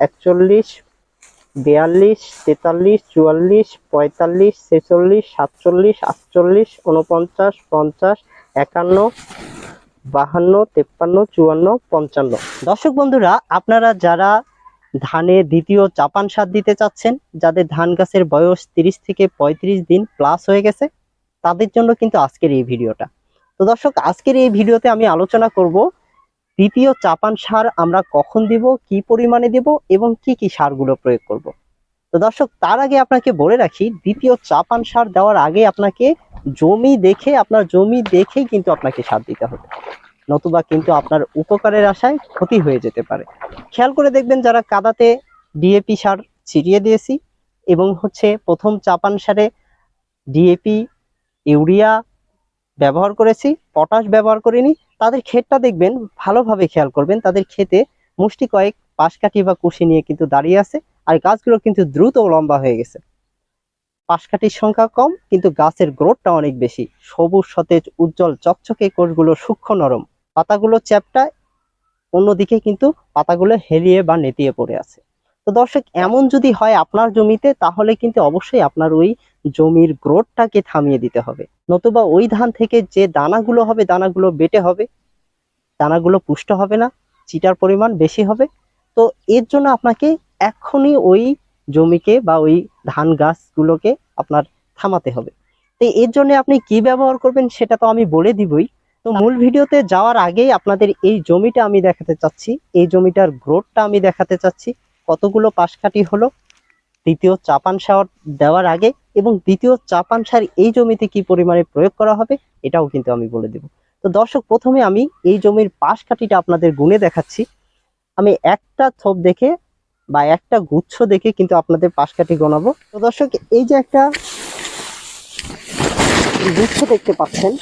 একচল্লিশ, বিয়াল্লিশ, তেতাল্লিশ, চুয়াল্লিশ, পঁয়তাল্লিশ, ছেচল্লিশ, সাতচল্লিশ, আটচল্লিশ উনপঞ্চাশ পঞ্চাশ, একান্ন, বাহান্ন, তেপ্পান্ন, চুয়ান্ন, পঞ্চান্ন। দর্শক বন্ধুরা, আপনারা যারা ধানে দ্বিতীয় চাপান সার দিতে চাচ্ছেন, যাদের ধান গাছের বয়স তিরিশ থেকে পঁয়ত্রিশ দিন প্লাস হয়ে গেছে, তাদের জন্য কিন্তু আজকের এই ভিডিওটা। তো দর্শক, আজকের এই ভিডিওতে আমি আলোচনা করব দ্বিতীয় চাপান সার আমরা কখন দিব, কি পরিমাণে দেব এবং কি কি সারগুলো প্রয়োগ করব। তো দর্শক, তার আগে আপনাকে বলে রাখি, দ্বিতীয় চাপান সার দেওয়ার আগে আপনাকে জমি দেখে, আপনার জমি দেখেই কিন্তু আপনাকে সার দিতে হবে। নতুবা কিন্তু আপনার উপকারের আশায় ক্ষতি হয়ে যেতে পারে। খেয়াল করে দেখবেন যারা কাদাতে ডিএপি সার ছিটিয়ে দিয়েছি এবং হচ্ছে প্রথম চাপান সারে ডিএপি, ইউরিয়া ব্যবহার করেছি, পটাশ ব্যবহার করিনি, তাদের ক্ষেতটা দেখবেন ভালোভাবে খেয়াল করবেন, তাদের ক্ষেতে মুষ্টি কয়েক পাশকাঠি বা কুশি নিয়ে কিন্তু দাঁড়িয়ে আছে, আর গাছগুলো কিন্তু দ্রুত লম্বা হয়ে গেছে। পাশকাঠির সংখ্যা কম, কিন্তু গাছের গ্রোথটা অনেক বেশি। সবুজ, সতেজ, উজ্জ্বল, চকচকে কোষগুলো সূক্ষ্ম নরম। পাতাগুলো চ্যাপটা অন্যদিকে কিন্তু পাতাগুলো হেলিয়ে বা নেতিয়ে পড়ে আছে। তো দর্শক, এমন যদি হয় আপনার জমিতে, তাহলে কিন্তু অবশ্যই আপনার ওই জমির গ্রোথটাকে থামিয়ে দিতে হবে। নতুবা ওই ধান থেকে যে দানাগুলো হবে, দানাগুলো বেটে হবে, দানাগুলো পুষ্ট হবে না, চিটার পরিমাণ বেশি হবে। তো এর জন্য আপনাকে এখনই ওই জমিকে বা ওই ধান গাছগুলোকে আপনার থামাতে হবে। তো এর জন্য আপনি কি ব্যবহার করবেন সেটা তো আমি বলে দিবই। তো মূল ভিডিওতে যাওয়ার আগেই আপনাদের এই জমিটা আমি দেখাতে চাচ্ছি, এই জমিটার গ্রোথটা আমি দেখাতে চাচ্ছি। কতগুলো পাশকাঠি হলো? দ্বিতীয় চাপান সার দেওয়ার আগে এবং দ্বিতীয় চাপান সার এই জমিতে কি পরিমাণে প্রয়োগ করা হবে? এটাও কিন্তু আমি বলে দেব। তো দর্শক, প্রথমে আমি এই জমির পাশকাঠিটা আপনাদের গুণে দেখাচ্ছি। আমি একটা থোপ দেখে বা একটা গুচ্ছ দেখে কিন্তু আপনাদের পাশকাঠি গোনাবো। তো দর্শক, এই যে একটা গুচ্ছ দেখতে পাচ্ছেন।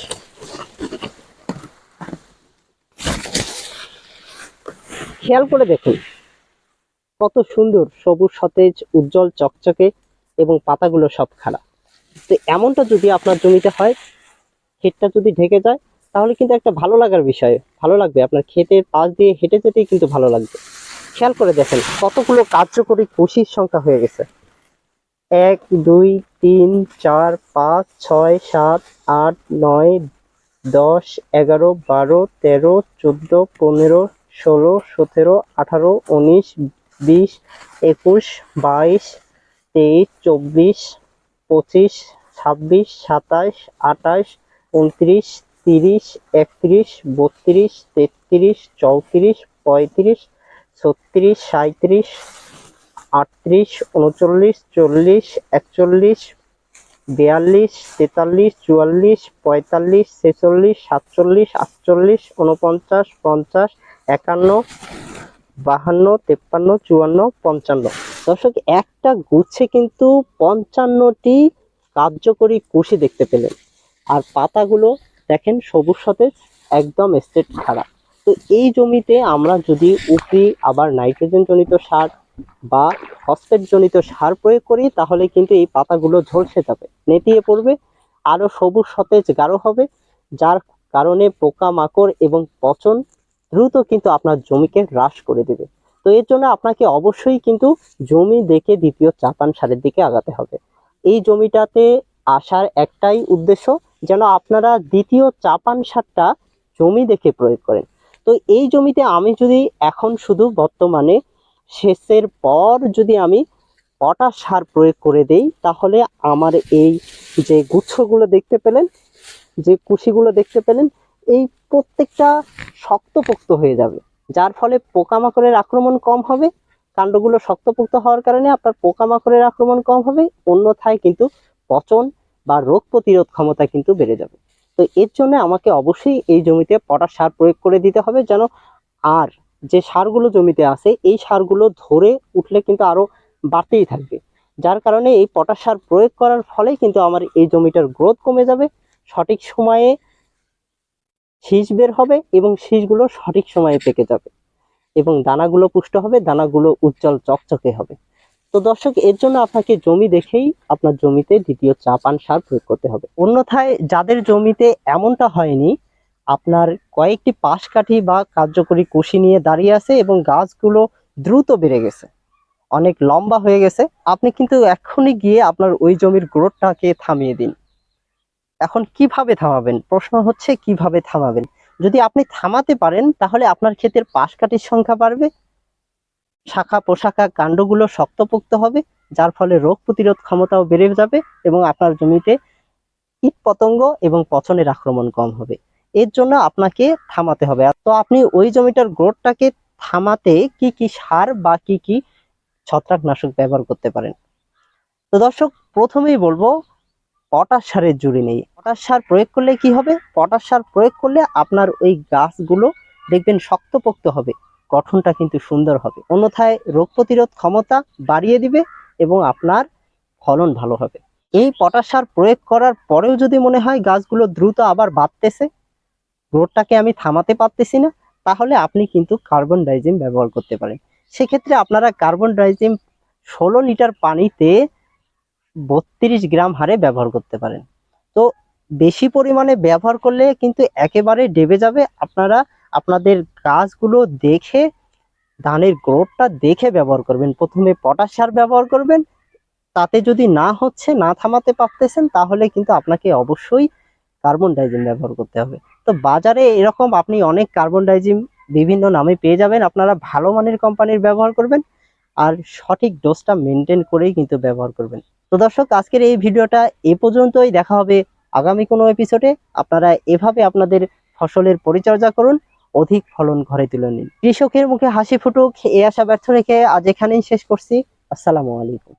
খেয়াল করে দেখুন। কত সুন্দর সবুজ, সতেজ, উজ্জ্বল, চকচকে এবং পাতাগুলো সব খাড়া। তো এমনটা যদি আপনার জমিতে হয়, ক্ষেতটা যদি ঢেকে যায়, তাহলে কিন্তু একটা ভালো লাগার বিষয়। ভালো লাগবে। আপনার ক্ষেতের পাশ দিয়ে হেঁটে যেতেই কিন্তু ভালো লাগবে। খেয়াল করে দেখেন, কতগুলো কার্যকরী কুশির সংখ্যা হয়ে গেছে। এক, দুই, তিন, চার, পাঁচ, ছয়, সাত, আট, নয়, দশ, এগারো, বারো, তেরো, চোদ্দ, পনেরো, ষোলো, সতেরো, আঠারো, উনিশ বিশ, একুশ, বাইশ, তেইশ, চব্বিশ, পঁচিশ, ছাব্বিশ সাতাশ আঠাশ উনত্রিশ, তিরিশ, একত্রিশ, বত্রিশ, তেত্রিশ, চৌত্রিশ, পঁয়ত্রিশ, ছত্রিশ সাঁত্রিশ আটত্রিশ, উনচল্লিশ, চল্লিশ, একচল্লিশ, বিয়াল্লিশ, তেতাল্লিশ, চুয়াল্লিশ, পঁয়তাল্লিশ, ছেচল্লিশ, সাতচল্লিশ, আটচল্লিশ উনপঞ্চাশ পঞ্চাশ, একান্ন বাহান্ন, তেপ্পান্ন, চুয়ান্ন, পঞ্চান্ন। দর্শক, একটা গুচ্ছে কিন্তু পঞ্চান্নটি কার্যকরী কুশি দেখতে পেলেন। আর পাতাগুলো দেখেন সবুজ, সতেজ, একদম স্টেট খারাপ তো এই জমিতে আমরা যদি উপরি আবার নাইট্রোজেন জনিত সার বা ফসফেট জনিত সার প্রয়োগ করি, তাহলে কিন্তু এই পাতাগুলো ঝলসে যাবে। নেতিয়ে পড়বে আরও সবুজ, সতেজ, গাঢ় হবে, যার কারণে পোকামাকড় এবং পচন দ্রুত কিন্তু আপনার জমিকে হ্রাস করে দেবে। তো এর জন্য আপনাকে অবশ্যই কিন্তু জমি দেখে দ্বিতীয় চাপান সারের দিকে আগাতে হবে। এই জমিটাতে আসার একটাই উদ্দেশ্য যেন আপনারা দ্বিতীয় চাপান সারটা জমি দেখে প্রয়োগ করেন। তো এই জমিতে আমি যদি এখন শুধু বর্তমানে সেচের পর যদি আমি পটাশ সার প্রয়োগ করে দেই, তাহলে আমার এই যে গুচ্ছগুলো দেখতে পেলেন, যে কুশিগুলো দেখতে পেলেন এই প্রত্যেকটা শক্তপোক্ত হয়ে যাবে। যার ফলে পোকামাকড়ের আক্রমণ কম হবে, কাণ্ডগুলো শক্তপোক্ত হওয়ার কারণে আপনার পোকামাকড়ের আক্রমণ কম হবে, অন্যথায় কিন্তু পচন বা রোগ প্রতিরোধ ক্ষমতা কিন্তু বেড়ে যাবে। তো এর জন্য আমাকে অবশ্যই এই জমিতে পটাশ সার প্রয়োগ করে দিতে হবে যেন আর যে সারগুলো জমিতে আছে, এই সারগুলো ধরে উঠলে কিন্তু আরও বাড়তেই থাকবে। যার কারণে এই পটাশ সার প্রয়োগ করার ফলে কিন্তু আমার এই জমিটার গ্রোথ কমে যাবে। সঠিক সময়ে শীষ বের হবে এবং শীষগুলো সঠিক সময়ে পেকে যাবে এবং দানাগুলো পুষ্ট হবে, দানাগুলো উজ্জ্বল চকচকে হবে। তো দর্শক, এর জন্য আপনাকে জমি দেখেই আপনার জমিতে দ্বিতীয় চাপান সার প্রয়োগ করতে হবে। অন্যথায় যাদের জমিতে এমনটা হয়নি, আপনার কয়েকটি পাশ কাঠি বা কার্যকরী কুশি নিয়ে দাঁড়িয়ে আছে এবং গাছগুলো দ্রুত বেড়ে গেছে। অনেক লম্বা হয়ে গেছে। আপনি কিন্তু এখনই গিয়ে আপনার ওই জমির গ্রোথটাকে থামিয়ে দিন। এখন কীভাবে থামাবেন? প্রশ্ন হচ্ছে, কীভাবে থামাবেন? যদি আপনি থামাতে পারেন, তাহলে আপনার ক্ষেতের পাশ কাঠির সংখ্যা বাড়বে, শাখা পোশাখা কাণ্ডগুলো শক্তপোক্ত হবে, যার ফলে রোগ প্রতিরোধ ক্ষমতাও বেড়ে যাবে এবং আপনার জমিতে কীট পতঙ্গ এবং পচনের আক্রমণ কম হবে। এর জন্য আপনাকে থামাতে হবে। তো আপনি ওই জমিটার গ্রোথটাকে থামাতে কি কি সার বা কি কি ছত্রাকনাশক ব্যবহার করতে পারেন? তো দর্শক, প্রথমেই বলব পটাশ সারের জুড়ি নেই। পটাশ সার প্রয়োগ করলে কি হবে? পটাশ সার প্রয়োগ করলে আপনার ওই গাছগুলো দেখবেন শক্তপোক্ত হবে, গঠনটা কিন্তু সুন্দর হবে। অন্যথায় রোগ প্রতিরোধ ক্ষমতা বাড়িয়ে দিবে এবং আপনার ফলন ভালো হবে। এই পটাশ সার প্রয়োগ করার পরেও যদি মনে হয় গাছগুলো দ্রুত আবার বাড়তেছে গ্রোথটাকে আমি থামাতে পারতেছি না, তাহলে আপনি কিন্তু কার্বন ডাইজিম ব্যবহার করতে পারেন। সেক্ষেত্রে আপনারা কার্বন ডাইজিম ষোলো লিটার পানিতে বত্রিশ গ্রাম হারে ব্যবহার করতে পারেন। তো বেশি পরিমাণে ব্যবহার করলে কিন্তু একেবারে ডেবে যাবে। আপনারা আপনাদের গাছগুলো দেখে, ধানের গ্রোথটা দেখে ব্যবহার করবেন। প্রথমে পটাশ সার ব্যবহার করবেন। তাতে যদি না হচ্ছে, না থামাতে পারতেছেন, তাহলে কিন্তু আপনাকে অবশ্যই কার্বন ডাইজিম ব্যবহার করতে হবে। তো বাজারে এরকম আপনি অনেক কার্বন ডাইজিম বিভিন্ন নামে পেয়ে যাবেন। আপনারা ভালো মানের কোম্পানির ব্যবহার করবেন। আর সঠিক ডোজটা মেনটেন করেই কিন্তু ব্যবহার করবেন। তো দর্শক, আজকের এই ভিডিওটা এ পর্যন্তই। দেখা হবে আগামী কোনো এপিসোডে আপনারা এভাবে আপনাদের ফসলের পরিচর্যা করুন, অধিক ফলন ঘরে তুলে নিন। কৃষকের মুখে হাসি ফুটুক, এ আশা ব্যর্থ রেখে আজ এখানেই শেষ করছি। আসসালামু আলাইকুম।